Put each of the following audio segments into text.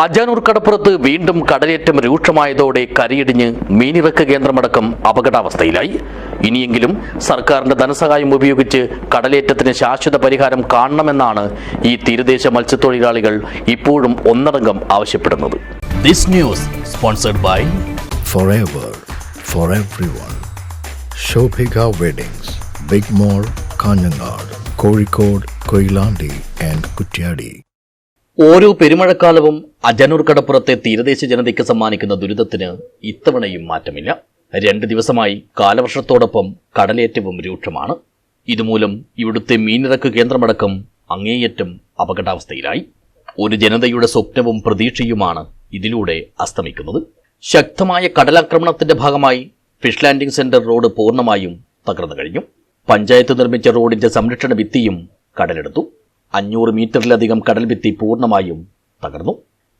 അജാനൂർ കടപ്പുറത്ത് വീണ്ടും കടലേറ്റം രൂക്ഷമായതോടെ കരയിടിഞ്ഞ് മീനിറക്ക് കേന്ദ്രമടക്കം അപകടാവസ്ഥയിലായി. ഇനിയെങ്കിലും സർക്കാരിന്റെ ധനസഹായം ഉപയോഗിച്ച് കടലേറ്റത്തിന് ശാശ്വത പരിഹാരം കാണണമെന്നാണ് ഈ തീരദേശ മത്സ്യത്തൊഴിലാളികൾ ഇപ്പോഴും ഒന്നടങ്കം ആവശ്യപ്പെടുന്നത്. This news sponsored by Kozhikode, Koilandi and Kutyadi. ഓരോ പെരുമഴക്കാലവും അജനൂർ കടപ്പുറത്തെ തീരദേശ ജനതയ്ക്ക് സമ്മാനിക്കുന്ന ദുരിതത്തിന് ഇത്തവണയും മാറ്റമില്ല. രണ്ട് ദിവസമായി കാലവർഷത്തോടൊപ്പം കടലേറ്റവും രൂക്ഷമാണ്. ഇതുമൂലം ഇവിടുത്തെ മീനിറക്ക് കേന്ദ്രമടക്കം അങ്ങേയറ്റം അപകടാവസ്ഥയിലായി. ഒരു ജനതയുടെ സ്വപ്നവും പ്രതീക്ഷയുമാണ് ഇതിലൂടെ അസ്തമിക്കുന്നത്. ശക്തമായ കടലാക്രമണത്തിന്റെ ഭാഗമായി ഫിഷ് ലാൻഡിംഗ് സെന്റർ റോഡ് പൂർണമായും തകർന്നു കഴിഞ്ഞു. പഞ്ചായത്ത് നിർമ്മിച്ച റോഡിന്റെ സംരക്ഷണ ഭിത്തിയും കടലെടുത്തു. അഞ്ഞൂറ് മീറ്ററിലധികം കടൽഭിത്തി പൂർണമായും തകർന്നു.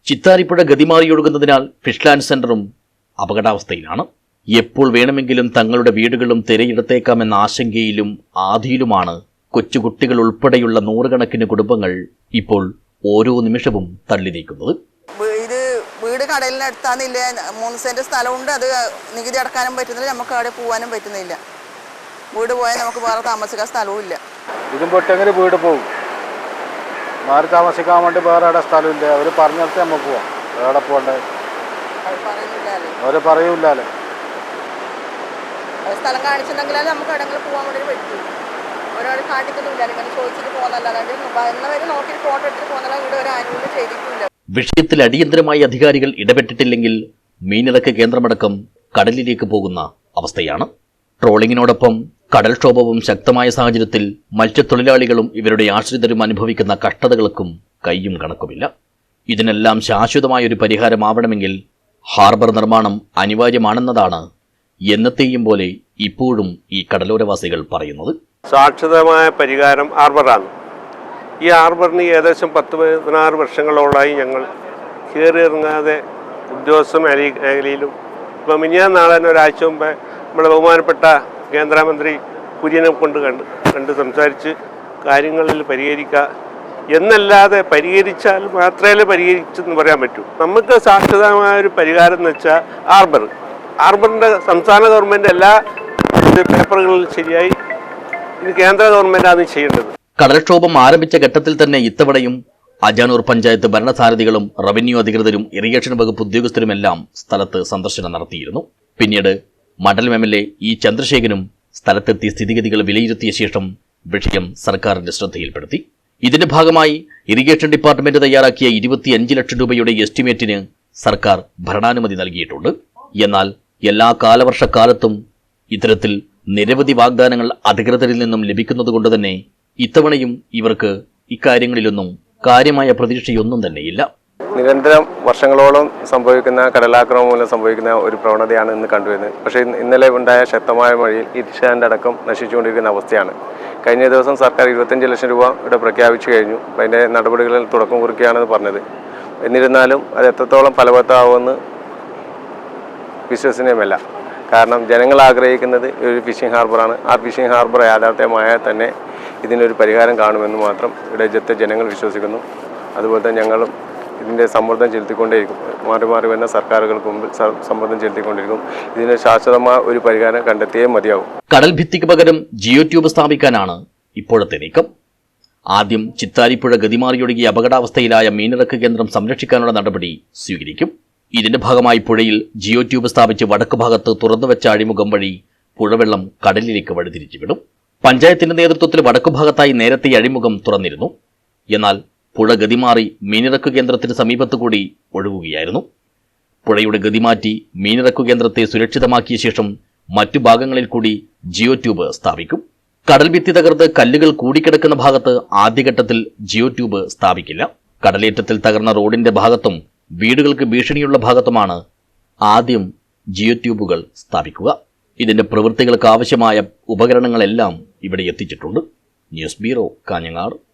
ചിത്താരിപ്പുഴ ഗതിമാറിയൊഴുകുന്നതിനാൽ ഫിഷ്ലാൻഡ് സെന്ററും അപകടാവസ്ഥയിലാണ്. എപ്പോൾ വേണമെങ്കിലും തങ്ങളുടെ വീടുകളും തിരയിടത്തേക്കാമെന്ന ആശങ്കയിലും ആധിയിലുമാണ് കൊച്ചുകുട്ടികൾ ഉൾപ്പെടെയുള്ള നൂറുകണക്കിന് കുടുംബങ്ങൾ ഇപ്പോൾ ഓരോ നിമിഷവും തള്ളി നീക്കുന്നത്. ഇത് വീട് കടലിനടുത്താന്നില്ല മൂന്ന് സെന്റ് സ്ഥലമുണ്ട്. അത് നികുതി അടക്കാനും പറ്റുന്നില്ല. നമുക്ക് അവിടെ പോകാനും പറ്റുന്നില്ല. വീട് പോയാൽ നമുക്ക് വേറെ താമസിക്കാൻ സ്ഥലവും ഇല്ല. ഇതും പൊട്ടങ്ങനെ വീട് പോകും മാറി താമസിക്കാൻ വേണ്ടി വേറെ എവിടെ സ്ഥലമില്ല അവർ പറഞ്ഞിടത്ത് നമുക്ക് പോവാം. എവിടെ പോകണ്ടേ? അവർ പറയൂല്ലേ സ്ഥലം നമുക്ക് എവിടെയെങ്കിലും പോകാൻ വേണ്ടി പറ്റും. ഒരാൾ കാട്ടിക്കുന്നില്ല ഇങ്ങനെ ചോദിച്ചിട്ട് പോകുന്നല്ലാതെ വന്നവർ നോക്കിയിട്ട് ഫോട്ടോ എടുത്തിട്ട് ഇവിടെ ഒരു ആനുകൂല്യം ചെയ്തിട്ടില്ല വിഷയത്തിൽ അടിയന്തരമായി അധികാരികൾ ഇടപെട്ടിട്ടില്ലെങ്കിൽ മീനിറക്ക് കേന്ദ്രമടക്കം കടലിലേക്ക് പോകുന്ന അവസ്ഥയാണ് ട്രോളിങ്ങിനോടൊപ്പം കടൽക്ഷോഭവും ശക്തമായ സാഹചര്യത്തിൽ മത്സ്യത്തൊഴിലാളികളും ഇവരുടെ ആശ്രിതരും അനുഭവിക്കുന്ന കഷ്ടതകൾക്കും കൈയും കണക്കുമില്ല. ഇതിനെല്ലാം ശാശ്വതമായ ഒരു പരിഹാരമാവണമെങ്കിൽ ഹാർബർ നിർമ്മാണം അനിവാര്യമാണെന്നതാണ് എന്നത്തെയും പോലെ ഇപ്പോഴും ഈ കടലോരവാസികൾ പറയുന്നത്. സാക്ഷിതമായ പരിഹാരം ഹാർബറാണ്. ഈ ഹാർബറിന് ഏകദേശം പത്ത് പതിനാറ് വർഷങ്ങളോളായി ഞങ്ങൾ കയറി ഇറങ്ങാതെ ഉദ്യോഗസ്ഥ മേഖല- മേഖലയിലും ഇപ്പം മിനിയാൻ നാളെ ഒരാഴ്ച മുമ്പ് നമ്മുടെ ബഹുമാനപ്പെട്ട കേന്ദ്രമന്ത്രി കുര്യനെ കൊണ്ട് കണ്ട് കണ്ട് സംസാരിച്ച് കാര്യങ്ങളിൽ പരിഹരിക്കുക എന്നല്ലാതെ പരിഹരിച്ചാൽ മാത്രമേ പരിഹരിച്ചെന്ന് പറയാൻ പറ്റൂ. നമുക്ക് സാക്ഷിതമായ ഒരു പരിഹാരം എന്ന് വെച്ചാൽ ആർബർ. ആർബറിന്റെ സംസ്ഥാന ഗവൺമെന്റ് എല്ലാ പേപ്പറുകളിൽ ശരിയായി. ഇത് കേന്ദ്ര ഗവൺമെന്റാണ് ചെയ്യേണ്ടത്. കടൽക്ഷോഭം ആരംഭിച്ച ഘട്ടത്തിൽ തന്നെ ഇത്തവണയും അജാനൂർ പഞ്ചായത്ത് ഭരണസാരഥികളും റവന്യൂ അധികൃതരും ഇറിഗേഷൻ വകുപ്പ് ഉദ്യോഗസ്ഥരുമെല്ലാം സ്ഥലത്ത് സന്ദർശനം നടത്തിയിരുന്നു. പിന്നീട് മണ്ഡലം എം എൽ എ ഇ ചന്ദ്രശേഖരനും സ്ഥലത്തെത്തി സ്ഥിതിഗതികൾ വിലയിരുത്തിയ ശേഷം വിഷയം സർക്കാരിന്റെ ശ്രദ്ധയിൽപ്പെടുത്തി. ഇതിന്റെ ഭാഗമായി ഇറിഗേഷൻ ഡിപ്പാർട്ട്മെന്റ് തയ്യാറാക്കിയ ഇരുപത്തിയഞ്ച് ലക്ഷം രൂപയുടെ എസ്റ്റിമേറ്റിന് സർക്കാർ ഭരണാനുമതി നൽകിയിട്ടുണ്ട്. എന്നാൽ എല്ലാ കാലവർഷക്കാലത്തും ഇത്തരത്തിൽ നിരവധി വാഗ്ദാനങ്ങൾ അധികൃതരിൽ നിന്നും ലഭിക്കുന്നതുകൊണ്ട് തന്നെ ഇത്തവണയും ഇവർക്ക് ഇക്കാര്യങ്ങളിലൊന്നും കാര്യമായ പ്രതീക്ഷയൊന്നും തന്നെയില്ല. നിരന്തരം വർഷങ്ങളോളം സംഭവിക്കുന്ന കടലാക്രമം മൂലം സംഭവിക്കുന്ന ഒരു പ്രവണതയാണ് ഇന്ന് കണ്ടുവരുന്നത്. പക്ഷേ ഇന്ന് ഇന്നലെ ഉണ്ടായ ശക്തമായ മഴയിൽ ഇരിഷാന്റെ അടക്കം നശിച്ചുകൊണ്ടിരിക്കുന്ന അവസ്ഥയാണ്. കഴിഞ്ഞ ദിവസം സർക്കാർ ഇരുപത്തഞ്ച് ലക്ഷം രൂപ ഇവിടെ പ്രഖ്യാപിച്ചു കഴിഞ്ഞു. അതിന്റെ നടപടികളിൽ തുടക്കം കുറിക്കുകയാണെന്ന് പറഞ്ഞത്. എന്നിരുന്നാലും അത് എത്രത്തോളം ഫലവത്താവുമെന്ന് വിശ്വസനീയമല്ല. കാരണം ജനങ്ങൾ ആഗ്രഹിക്കുന്നത് ഒരു ഫിഷിംഗ് ഹാർബറാണ് ആ ഫിഷിംഗ് ഹാർബർ യാഥാർത്ഥ്യമായാൽ തന്നെ ഇതിനൊരു പരിഹാരം കാണുമെന്ന് മാത്രം ഇവിടെ ജനങ്ങൾ വിശ്വസിക്കുന്നു. അതുപോലെ തന്നെ ഞങ്ങളും ഇതിന്റെ സമ്മർദ്ദം ചെലുത്തിക്കൊണ്ടേയിരിക്കും. മാറി മാറി വരുന്ന സർക്കാരുകൾക്ക് മുമ്പിൽ സമ്മർദ്ദം ചെലുത്തിക്കൊണ്ടിരിക്കും. ഇതിന് ശാശ്വതമായ ഒരു പരിഹാരം കണ്ടെത്തിയേ മതിയാവും. കടൽ ഭിത്തിക്ക് പകരം ജിയോ ട്യൂബ് സ്ഥാപിക്കാനാണ് ഇപ്പോഴത്തെ നീക്കം. ആദ്യം ചിത്താരിപ്പുഴ ഗതിമാറിയൊഴുകിയ അപകടാവസ്ഥയിലായ മീനിറക്ക് കേന്ദ്രം സംരക്ഷിക്കാനുള്ള നടപടി സ്വീകരിക്കും. ഇതിന്റെ ഭാഗമായി പുഴയിൽ ജിയോ ട്യൂബ് സ്ഥാപിച്ച് വടക്ക് ഭാഗത്ത് തുറന്നുവെച്ച അഴിമുഖം വഴി പുഴവെള്ളം കടലിലേക്ക് വഴിതിരിച്ചു വിടും പഞ്ചായത്തിന്റെ നേതൃത്വത്തിൽ വടക്കു ഭാഗത്തായി നേരത്തെ അഴിമുഖം തുറന്നിരുന്നു. എന്നാൽ പുഴ ഗതിമാറി മീനിറക്കു കേന്ദ്രത്തിന് സമീപത്തുകൂടി ഒഴുകുകയായിരുന്നു. പുഴയുടെ ഗതിമാറ്റി മീനിറക്കു കേന്ദ്രത്തെ സുരക്ഷിതമാക്കിയ ശേഷം മറ്റു ഭാഗങ്ങളിൽ കൂടി ജിയോ ട്യൂബ് സ്ഥാപിക്കും. കടൽ ഭിത്തി തകർത്ത് കല്ലുകൾ കൂടിക്കിടക്കുന്ന ഭാഗത്ത് ആദ്യഘട്ടത്തിൽ ജിയോ ട്യൂബ് സ്ഥാപിക്കില്ല. കടലേറ്റത്തിൽ തകർന്ന റോഡിന്റെ ഭാഗത്തും വീടുകൾക്ക് ഭീഷണിയുള്ള ഭാഗത്തുമാണ് ആദ്യം ജിയോ ട്യൂബുകൾ സ്ഥാപിക്കുക. ഇതിന്റെ പ്രവൃത്തികൾക്ക് ആവശ്യമായ ഉപകരണങ്ങളെല്ലാം ഇവിടെ എത്തിച്ചിട്ടുണ്ട്. News bureau Kanhangad.